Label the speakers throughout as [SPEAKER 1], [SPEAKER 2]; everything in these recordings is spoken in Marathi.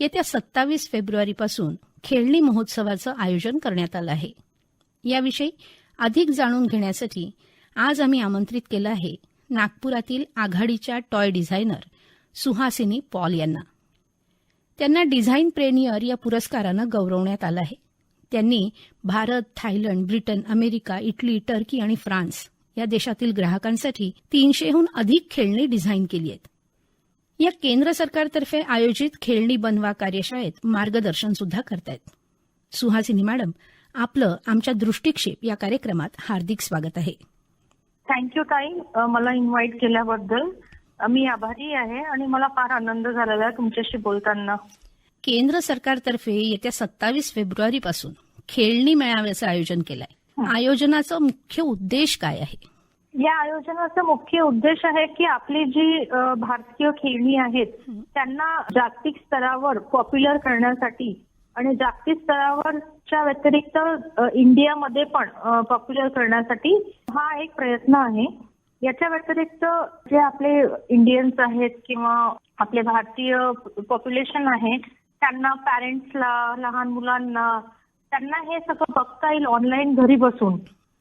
[SPEAKER 1] येत्या सत्तावीस फेब्रुवारीपासून खेळणी महोत्सवाचं आयोजन करण्यात आलं आहे. याविषयी अधिक जाणून घेण्यासाठी आज आम्ही आमंत्रित केलं आहे नागपुरातील आघाडीच्या टॉय डिझायनर सुहासिनी पॉल यांना. त्यांना डिझाईन प्रेनियर या पुरस्कारानं गौरवण्यात आलं आहे. त्यांनी Bharat Thailand Britain America Italy Turkey आणि फ्रान्स या देशातील ग्राहकांसाठी तीनशेहून अधिक खेळणी डिझाईन केली आहेत. या केंद्र सरकारतर्फे आयोजित खेळणी बनवा कार्यशाळेत मार्गदर्शन सुद्धा करतायत. सुहासिनी मॅडम आपलं आमच्या दृष्टिक्षेप या कार्यक्रमात हार्दिक स्वागत आहे.
[SPEAKER 2] थँक्यू ताई. मला इन्व्हाइट केल्याबद्दल मी आभारी आहे आणि मला फार आनंद झालेला आहे तुमच्याशी बोलताना.
[SPEAKER 1] केंद्र सरकारतर्फे येत्या सत्तावीस फेब्रुवारीपासून खेळणी मेळाव्याचं आयोजन केलंय. आयोजनाचा मुख्य उद्देश काय आहे?
[SPEAKER 2] या आयोजनाचा मुख्य उद्देश आहे की आपली जी भारतीय खेळणी आहेत त्यांना जागतिक स्तरावर पॉप्युलर करण्यासाठी आणि जागतिक स्तरावरच्या व्यतिरिक्त इंडियामध्ये पण पॉप्युलर करण्यासाठी हा एक प्रयत्न आहे. याच्या व्यतिरिक्त जे आपले इंडियन्स आहेत किंवा आपले भारतीय पॉप्युलेशन आहे त्यांना पॅरेंट्सला लहान मुलांना त्यांना हे सगळं बघता येईल ऑनलाईन घरी बसून.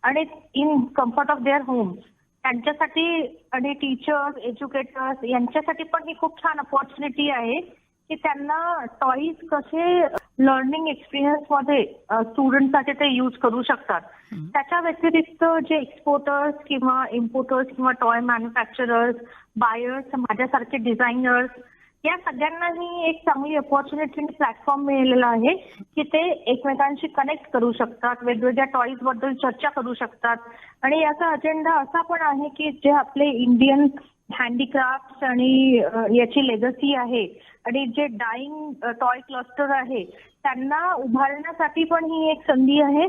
[SPEAKER 2] आणि in comfort of their home त्यांच्यासाठी आणि टीचर्स एज्युकेटर्स यांच्यासाठी पण ही खूप छान अपॉर्च्युनिटी आहे की त्यांना टॉईज कसे लर्निंग एक्सपिरियन्समध्ये स्टुडंटसाठी ते यूज करू शकतात. त्याच्या व्यतिरिक्त जे एक्सपोर्टर्स किंवा इम्पोर्टर्स किंवा टॉय मॅन्युफॅक्चरर्स बायर्स माझ्यासारखे डिझायनर्स या सगळ्यांनाही एक चांगली अपॉर्च्युनिटी आणि प्लॅटफॉर्म मिळालेला आहे की ते एकमेकांशी कनेक्ट करू शकतात वेगवेगळ्या टॉईजबद्दल चर्चा करू शकतात आणि याचा अजेंडा असा पण आहे की जे आपले इंडियन हँडीक्राफ्ट आणि याची लेगसी आहे आणि जे डाईंग टॉय क्लस्टर आहे त्यांना उभारण्यासाठी पण ही एक संधी आहे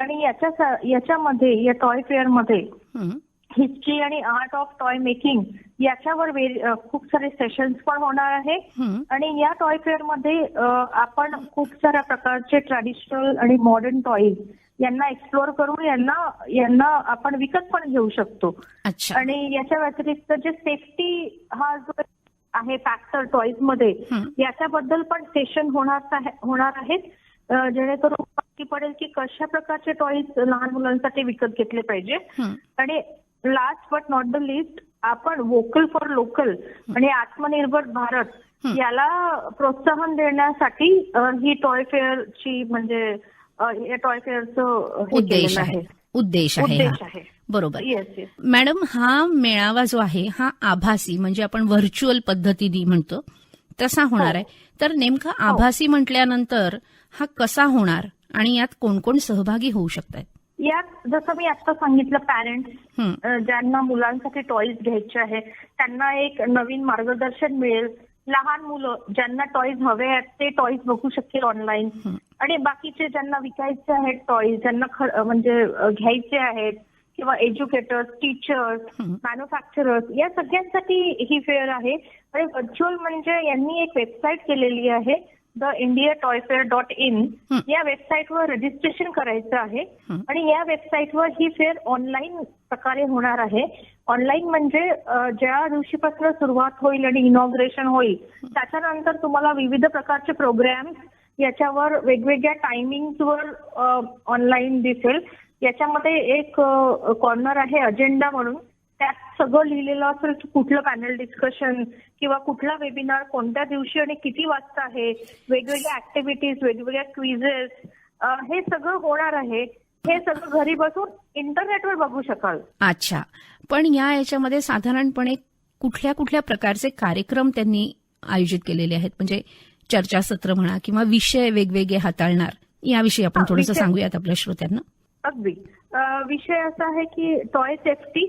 [SPEAKER 2] आणि याच्या याच्यामध्ये या टॉय फेअरमध्ये
[SPEAKER 1] हं.
[SPEAKER 2] हिस्ट्री आणि आर्ट ऑफ टॉय मेकिंग याच्यावर खूप सारे सेशन्स पण होणार आहे. आणि या टॉय फेअरमध्ये आपण खूप साऱ्या प्रकारचे ट्रॅडिशनल आणि मॉडर्न टॉईज यांना एक्सप्लोअर करून यांना यांना आपण विकत पण घेऊ शकतो
[SPEAKER 1] अच्छा
[SPEAKER 2] आणि याच्या व्यतिरिक्त जे सेफ्टी हा जो आहे फॅक्टर
[SPEAKER 1] टॉईजमध्ये.
[SPEAKER 2] याच्याबद्दल पण सेशन होणार आहे- होणार आहेत जेणेकरून माहिती पडेल की कशा प्रकारचे टॉईज लहान मुलांसाठी विकत घेतले पाहिजे. आणि last but not the list आपण वोकल फॉर लोकल आणि आत्मनिर्भर भारत. याला प्रोत्साहन देण्यासाठी ही टॉय फेअरची म्हणजे या टॉय फेअरचं
[SPEAKER 1] उद्देश आहे. उद्देश आहे बरोबर. मॅडम हा मेळावा जो आहे हा आभासी म्हणजे आपण व्हर्च्युअल पद्धतीने म्हणतो. तसा होणार आहे. तर नेमका आभासी म्हटल्यानंतर हा कसा होणार आणि यात कोण कोण सहभागी होऊ शकतात
[SPEAKER 2] यात जसं मी आता सांगितलं पॅरेंट्स
[SPEAKER 1] हं.
[SPEAKER 2] ज्यांना मुलांसाठी टॉईज घ्यायचे आहे त्यांना एक नवीन मार्गदर्शन मिळेल. लहान मुलं ज्यांना टॉईज हवे आहेत ते टॉईज बघू शकतील ऑनलाईन आणि बाकीचे ज्यांना विकायचे आहेत टॉईज ज्यांना म्हणजे घ्यायचे आहेत किंवा एज्युकेटर्स टीचर्स मॅन्युफॅक्चरर्स या सगळ्यांसाठी ही फेअर आहे. आणि व्हर्च्युअल म्हणजे यांनी एक वेबसाईट केलेली आहे the India toy fair dot in. या वेबसाईटवर रजिस्ट्रेशन करायचं आहे. आणि या वेबसाईटवर ही फेअर ऑनलाईन प्रकारे होणार आहे. ऑनलाईन म्हणजे ज्या दिवशीपासून सुरुवात होईल आणि इनॉग्रेशन होईल त्याच्यानंतर तुम्हाला विविध प्रकारचे प्रोग्राम्स याच्यावर वेगवेगळ्या टायमिंगवर ऑनलाईन दिसेल. याच्यामध्ये एक कॉर्नर आहे अजेंडा म्हणून. त्यात सगळं लिहिलेलं असेल की कुठलं पॅनल डिस्कशन किंवा कुठला वेबिनार कोणत्या दिवशी आणि किती वाजता आहे वेगवेगळ्या ऍक्टिव्हिटीज वेगवेगळ्या क्विझेस हे सगळं होणार आहे. हे सगळं घरी बसून इंटरनेटवर बघू शकाल.
[SPEAKER 1] अच्छा. पण या याच्यामध्ये साधारणपणे कुठल्या कुठल्या प्रकारचे कार्यक्रम त्यांनी आयोजित केलेले आहेत? म्हणजे चर्चासत्र म्हणा किंवा विषय वेगवेगळे हाताळणार याविषयी आपण थोडंसं सांगूयात आपल्या श्रोत्यांना.
[SPEAKER 2] अगदी. विषय असा आहे की टॉय सेफ्टी.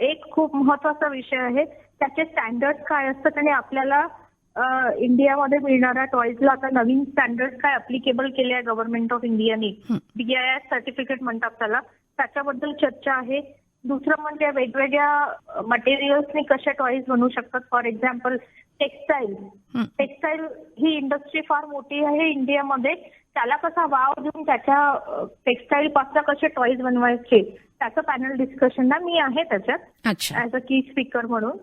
[SPEAKER 2] एक खूप महत्त्वाचा विषय आहे. त्याचे स्टँडर्ड काय असतात आणि आपल्याला इंडियामध्ये मिळणाऱ्या टॉईजला आता नवीन स्टँडर्ड काय अप्लिकेबल केले आहे गव्हर्नमेंट ऑफ इंडियाने. बीआयएस सर्टिफिकेट म्हणतात त्याला. त्याच्याबद्दल चर्चा आहे. दुसरं म्हणजे वेगवेगळ्या मटेरियल्सनी कशा टॉईज बनवू शकतात? For example textile. टेक्सटाईल ही इंडस्ट्री फार मोठी आहे इंडियामध्ये. त्याला कसा वाव देऊन त्याच्या टेक्सटाईल पासून कसे टॉईज बनवायचे? त्याचं पॅनल डिस्कशन ना मी आहे त्याच्यात ऍज अ की स्पीकर म्हणून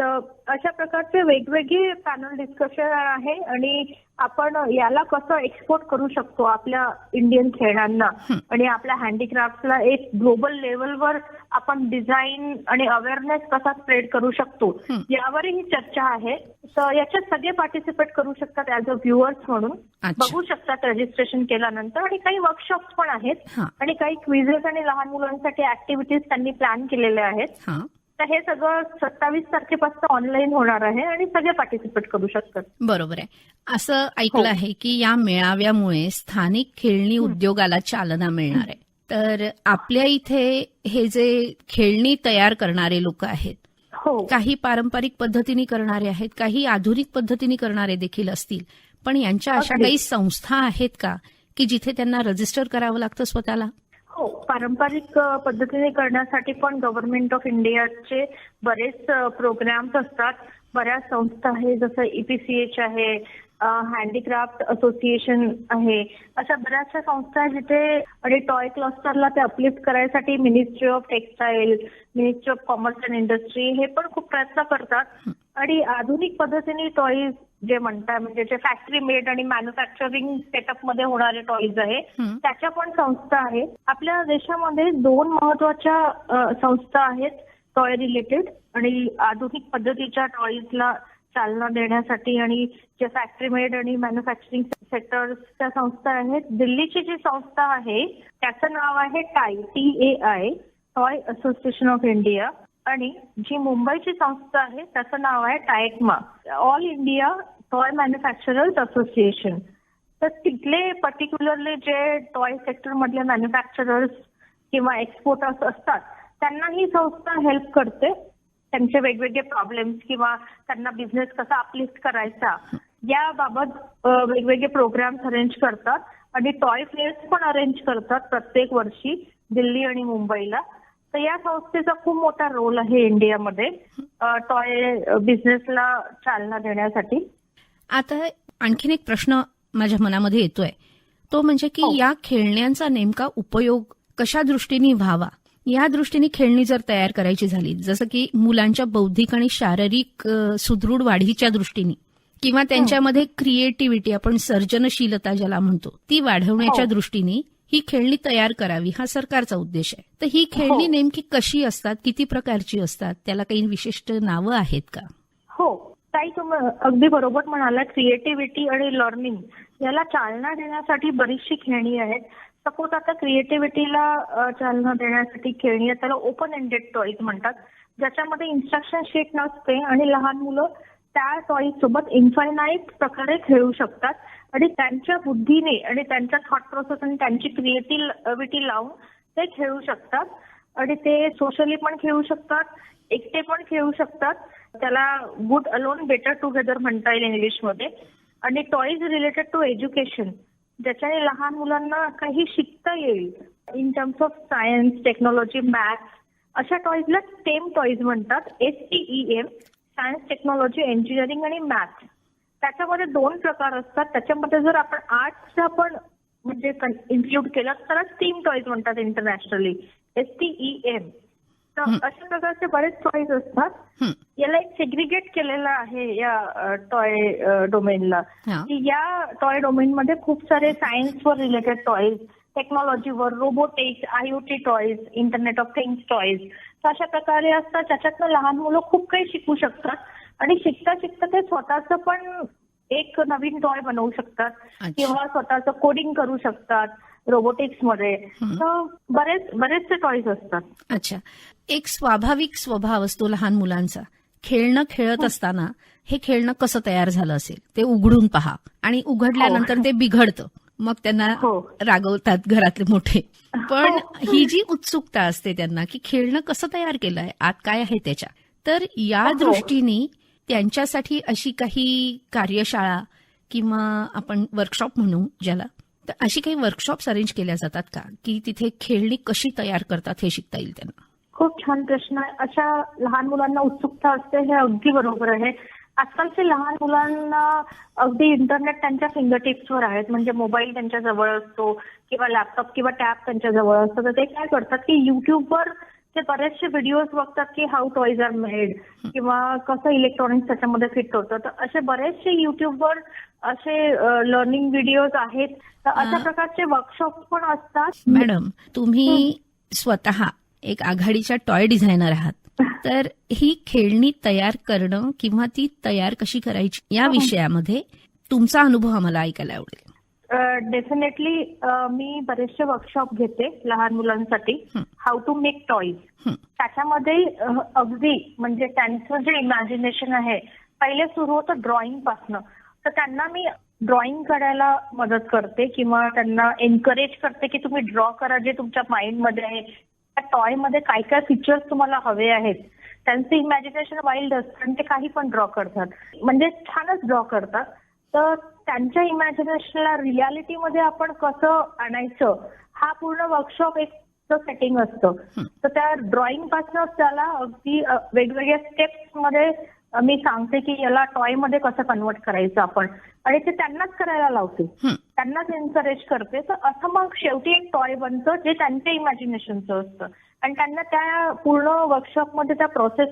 [SPEAKER 2] तर अशा प्रकारचे वेगवेगळे पॅनल डिस्कशन आहे आणि आपण याला कसं एक्सपोर्ट करू शकतो आपल्या इंडियन खेळांना. आणि आपल्या हँडीक्राफ्टला एक ग्लोबल लेवलवर आपण डिझाईन आणि अवेअरनेस कसा स्प्रेड करू शकतो
[SPEAKER 1] हं.
[SPEAKER 2] यावरही चर्चा आहे तर याच्यात सगळे पार्टिसिपेट करू शकतात ऍज अ व्ह्युअर्स म्हणून. बघू शकतात रजिस्ट्रेशन केल्यानंतर आणि काही वर्कशॉप्स पण आहेत आणि काही क्विझेस आणि लहान मुलांसाठी ऍक्टिव्हिटीज त्यांनी प्लॅन केलेल्या आहेत.
[SPEAKER 1] हा.
[SPEAKER 2] तर हे सगळं सत्तावीस तारखेपासून ऑनलाईन होणार आहे आणि सगळे पार्टिसिपेट करू शकतात.
[SPEAKER 1] बरोबर आहे. असं ऐकलं
[SPEAKER 2] हो.
[SPEAKER 1] आहे की या मेळाव्यामुळे स्थानिक खेळणी उद्योगाला चालना मिळणार आहे. तर आपल्या इथे हे जे खेळणी तयार करणारे लोक आहेत
[SPEAKER 2] हो.
[SPEAKER 1] काही पारंपरिक पद्धतीने करणारे आहेत काही आधुनिक पद्धतीने करणारे देखील असतील पण यांच्या अशा. काही संस्था आहेत का की जिथे त्यांना रजिस्टर करावं लागतं स्वतःला?
[SPEAKER 2] हो पारंपरिक पद्धतीने करण्यासाठी पण गव्हर्नमेंट ऑफ इंडियाचे बरेच प्रोग्राम्स असतात. बऱ्याच संस्था आहे जसं E ईपीसीएच आहे हँडीक्राफ्ट असोसिएशन आहे. अशा बऱ्याचशा संस्था आहेत जिथे आणि टॉय क्लस्टरला ते अपलिफ्ट करायसाठी ministry of textile ministry of commerce and industry हे पण खूप प्रयत्न करतात. आणि आधुनिक पद्धतीने टॉईज जे म्हणतात म्हणजे जे फॅक्टरी मेड आणि मॅन्युफॅक्चरिंग सेटअपमध्ये होणारे टॉईज आहे. त्याच्या पण संस्था आहेत. आपल्या देशामध्ये दोन महत्त्वाच्या संस्था आहेत टॉय रिलेटेड आणि आधुनिक पद्धतीच्या टॉईजला चालना देण्यासाठी आणि जे फॅक्टरी मेड आणि मॅन्युफॅक्चरिंग सेक्टर्सच्या संस्था आहेत दिल्लीची जी संस्था आहे त्याचं नाव आहे TAI T A I toy association of India आणि जी मुंबईची संस्था आहे त्याचं नाव आहे TAICMA all India toy manufacturers association तर तिथले पर्टिक्युलरली जे टॉय सेक्टर मधले मॅन्युफॅक्चरर्स किंवा एक्सपोर्टर्स असतात त्यांना ही संस्था हेल्प करते. त्यांचे वेगवेगळे प्रॉब्लेम्स किंवा त्यांना बिझनेस कसा अपलिफ्ट करायचा याबाबत वेगवेगळे प्रोग्राम्स अरेंज करतात. आणि टॉय फेअर्स पण अरेंज करतात प्रत्येक वर्षी दिल्ली आणि मुंबईला. तर या संस्थेचा खूप मोठा रोल आहे इंडियामध्ये टॉय बिझनेसला चालना देण्यासाठी.
[SPEAKER 1] आता आणखीन एक प्रश्न माझ्या मनामध्ये येतोय. तो म्हणजे की
[SPEAKER 2] हो.
[SPEAKER 1] या खेळण्यांचा नेमका उपयोग कशा दृष्टीने व्हावा? या दृष्टीने खेळणी जर तयार करायची झाली जसं की मुलांच्या बौद्धिक आणि शारीरिक सुदृढ वाढीच्या दृष्टीने किंवा त्यांच्यामध्ये क्रिएटिव्हिटी आपण सर्जनशीलता ज्याला म्हणतो ती वाढवण्याच्या
[SPEAKER 2] हो.
[SPEAKER 1] दृष्टीने ही खेळणी तयार करावी हा सरकारचा उद्देश आहे. तर ही खेळणी
[SPEAKER 2] हो.
[SPEAKER 1] नेमकी कशी असतात? किती प्रकारची असतात? त्याला काही विशिष्ट नावं आहेत का?
[SPEAKER 2] हो. ताई तुम्ही अगदी बरोबर म्हणाला क्रिएटिव्हिटी आणि लर्निंग याला चालना देण्यासाठी बरीचशी खेळणी आहेत. सपोज आता क्रिएटिव्हिटीला चालना देण्यासाठी खेळणी आहे त्याला ओपन एंडेड टॉईज म्हणतात. ज्याच्यामध्ये इन्स्ट्रक्शन शीट नसते आणि लहान मुलं त्या टॉईज सोबत इन्फायनाईट प्रकारे खेळू शकतात. आणि त्यांच्या बुद्धीने आणि त्यांच्या थॉट प्रोसेस आणि त्यांची क्रिएटिव्हिटी लावून ते खेळू शकतात. आणि ते सोशली पण खेळू शकतात एकटे पण खेळू शकतात. त्याला गुड अलोन बेटर टुगेदर म्हणता येईल इंग्लिशमध्ये आणि टॉईज रिलेटेड टू एज्युकेशन ज्याच्याने लहान मुलांना काही शिकता येईल. In terms of science technology maths अशा टॉईजला स्टेम टॉईज म्हणतात. S T M science technology engineering आणि मॅथ्स त्याच्यामध्ये दोन प्रकार असतात. त्याच्यामध्ये जर आपण आर्ट्सचा पण म्हणजे इन्क्लूड केलं तर स्टीम टॉईज म्हणतात इंटरनॅशनली एस टी एम अशा प्रकारचे बरेच टॉईज असतात. याला एक सेग्रिगेट केलेलं आहे या टॉय डोमेनला. की या टॉय डोमेनमध्ये खूप सारे सायन्सवर related toys टेक्नॉलॉजीवर robotics IOT toys internet of things toys तर अशा प्रकारे असतात. ज्याच्यातनं लहान मुलं खूप काही शिकू शकतात. आणि शिकता शिकता ते स्वतःचं पण एक नवीन टॉय बनवू शकतात. किंवा स्वतःचं कोडिंग करू शकतात. रोबोटिक्समध्ये
[SPEAKER 1] हं.
[SPEAKER 2] तर बरेच बरेचसे टॉईज असतात.
[SPEAKER 1] अच्छा. एक स्वाभाविक स्वभाव असतो लहान मुलांचा. खेळणं खेळत असताना हे खेळणं कसं तयार झालं असेल? ते उघडून पहा. आणि उघडल्यानंतर ते बिघडतं. मग त्यांना
[SPEAKER 2] हो.
[SPEAKER 1] रागवतात घरातले मोठे. पण
[SPEAKER 2] हो.
[SPEAKER 1] ही जी उत्सुकता असते त्यांना की खेळणं कसं तयार केलंय आत काय आहे त्याच्या? तर या
[SPEAKER 2] हो.
[SPEAKER 1] दृष्टीने त्यांच्यासाठी अशी काही कार्यशाळा किंवा आपण वर्कशॉप म्हणू ज्याला तर अशी काही वर्कशॉप्स अरेंज केल्या जातात का? की तिथे खेळणी कशी तयार करतात हे शिकता येईल त्यांना?
[SPEAKER 2] खूप छान प्रश्न आहे. अशा लहान मुलांना उत्सुकता असते हे अगदी बरोबर आहे. आजकालचे लहान मुलांना अगदी इंटरनेट त्यांच्या फिंगरटिप्सवर आहेत. म्हणजे मोबाईल त्यांच्या जवळ असतो किंवा लॅपटॉप किंवा टॅब त्यांच्या जवळ असतो. तर ते काय करतात की युट्यूबवर ते बरेचसे व्हिडिओज बघतात की हाऊ टॉईज आर मेड किंवा कसं इलेक्ट्रॉनिक्स त्याच्यामध्ये फिट होतं. तर असे बरेचसे युट्यूबवर असे लर्निंग व्हिडिओज आहेत. तर अशा. प्रकारचे वर्कशॉप पण असतात.
[SPEAKER 1] मॅडम तुम्ही स्वतः एक आघाडीच्या टॉय डिझायनर आहात. तर ही खेळणी तयार करणं किंवा ती तयार कशी करायची या
[SPEAKER 2] हो.
[SPEAKER 1] विषयामध्ये तुमचा अनुभव आम्हाला ऐकायला आवडेल.
[SPEAKER 2] डेफिनेटली मी बरेचसे वर्कशॉप घेते लहान मुलांसाठी. How to make toys. त्याच्यामध्ये अगदी म्हणजे त्यांचं जे इमॅजिनेशन आहे पहिले सुरू होतं ड्रॉइंग पासनं. तर त्यांना मी ड्रॉइंग करायला मदत करते किंवा त्यांना एनकरेज करते की तुम्ही ड्रॉ करा जे तुमच्या माइंडमध्ये आहे. त्या टॉयमध्ये काय काय फीचर्स तुम्हाला हवे आहेत. त्यांचं इमॅजिनेशन वाईल्ड असतं आणि ते काही पण ड्रॉ करतात. म्हणजे छानच ड्रॉ करतात. तर त्यांच्या इमॅजिनेशनला रियालिटीमध्ये आपण कसं आणायचं हा पूर्ण वर्कशॉप एक सेटिंग असतं. तर त्या ड्रॉइंगपासून त्याला अगदी वेगवेगळ्या स्टेप्समध्ये मी सांगते की याला टॉयमध्ये कसं कन्वर्ट करायचं आपण. आणि ते त्यांनाच करायला लावते. त्यांनाच एनकरेज करते. तर असं मग शेवटी एक टॉय बनतं जे त्यांच्या इमॅजिनेशनचं असतं. आणि त्यांना त्या पूर्ण वर्कशॉपमध्ये त्या प्रोसेस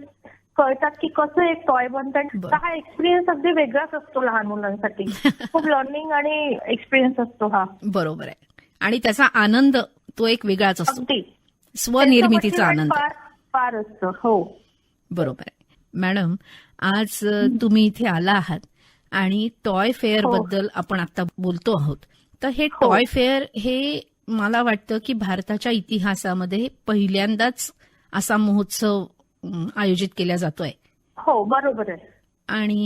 [SPEAKER 2] कळतात की कसं एक टॉय बनतं आणि
[SPEAKER 1] बरं.
[SPEAKER 2] हा एक्सपिरियन्स अगदी वेगळाच असतो लहान मुलांसाठी. खूप लर्निंग आणि एक्सपिरियन्स असतो हा.
[SPEAKER 1] बरोबर आहे. आणि त्याचा आनंद तो एक वेगळाच असतो. स्वनिर्मितीचा आनंद.
[SPEAKER 2] फार असतं. हो.
[SPEAKER 1] बरोबर आहे. मॅडम आज तुम्ही इथे आला आहात आणि टॉय फेअर
[SPEAKER 2] हो.
[SPEAKER 1] बद्दल आपण आता बोलतो आहोत. तर हे
[SPEAKER 2] हो.
[SPEAKER 1] टॉय फेअर हे मला वाटतं की भारताच्या इतिहासामध्ये पहिल्यांदाच असा महोत्सव आयोजित केला जातोय.
[SPEAKER 2] हो बरोबर आहे.
[SPEAKER 1] आणि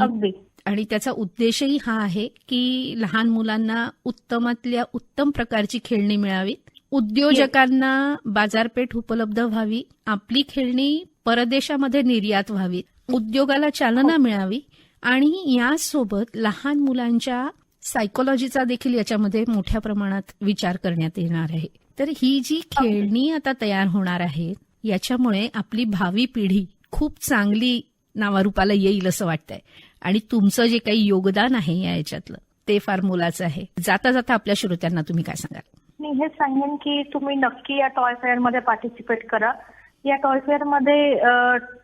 [SPEAKER 1] आणि त्याचा उद्देशही हा आहे की लहान मुलांना उत्तमातल्या उत्तम प्रकारची खेळणी मिळावीत. उद्योजकांना बाजारपेठ उपलब्ध व्हावी आपली खेळणी परदेशामध्ये निर्यात व्हावीत उद्योगाला चालना मिळावी आणि यासोबत लहान मुलांच्या सायकोलॉजीचा देखील याच्यामध्ये मोठ्या प्रमाणात विचार करण्यात येणार आहे. तर ही जी खेळणी आता तयार होणार आहेत याच्यामुळे आपली भावी पिढी खूप चांगली नावारूपाला येईल असं वाटतंय. आणि तुमचं जे काही योगदान आहे या याच्यातलं ते फार मोलाचं आहे. जाता जाता आपल्या श्रोत्यांना तुम्ही काय सांगाल?
[SPEAKER 2] मी हे सांगेन की तुम्ही नक्की या टॉय फेअरमध्ये पार्टिसिपेट करा. या टॉय फेअरमध्ये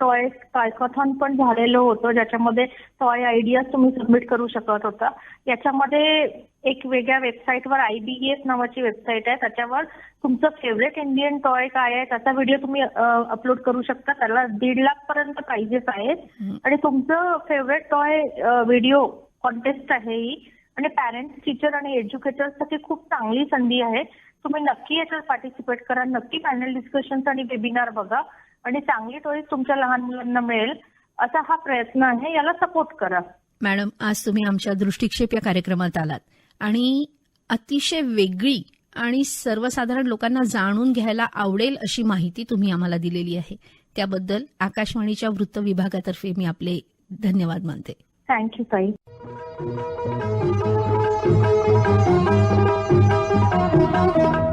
[SPEAKER 2] टॉय टॉयकॉथॉन पण झालेलं होतं ज्याच्यामध्ये टॉय आयडियाज तुम्ही सबमिट करू शकत होता. याच्यामध्ये एक वेगळ्या वेबसाईटवर आय बी एस नावाची वेबसाईट आहे. त्याच्यावर तुमचं फेवरेट इंडियन टॉय काय आहे त्याचा व्हिडिओ तुम्ही अपलोड करू शकता. त्याला दीड लाख पर्यंत प्राइजेस आहेत. आणि तुमचं फेवरेट टॉय व्हिडिओ कॉन्टेस्ट आहे ही. आणि पॅरेंट्स टीचर आणि एज्युकेटर्ससाठी खूप चांगली संधी आहे. तुम्ही नक्की याच्यात पार्टिसिपेट करा. नक्की पॅनल डिस्कशन्स आणि वेबिनार बघा. आणि चांगली टॉईज तुमच्या लहान मुलांना मिळेल असा हा प्रयत्न आहे. याला सपोर्ट करा.
[SPEAKER 1] मॅडम आज तुम्ही आमच्या दृष्टिक्षेप या कार्यक्रमात आलात. आणि अतिशय वेगळी आणि सर्वसाधारण लोकांना जाणून घ्यायला आवडेल अशी माहिती तुम्ही आम्हाला दिलेली आहे. त्याबद्दल आकाशवाणीच्या वृत्त विभागातर्फे मी आपले धन्यवाद मानते.
[SPEAKER 2] थँक्यू ताई. Thank you.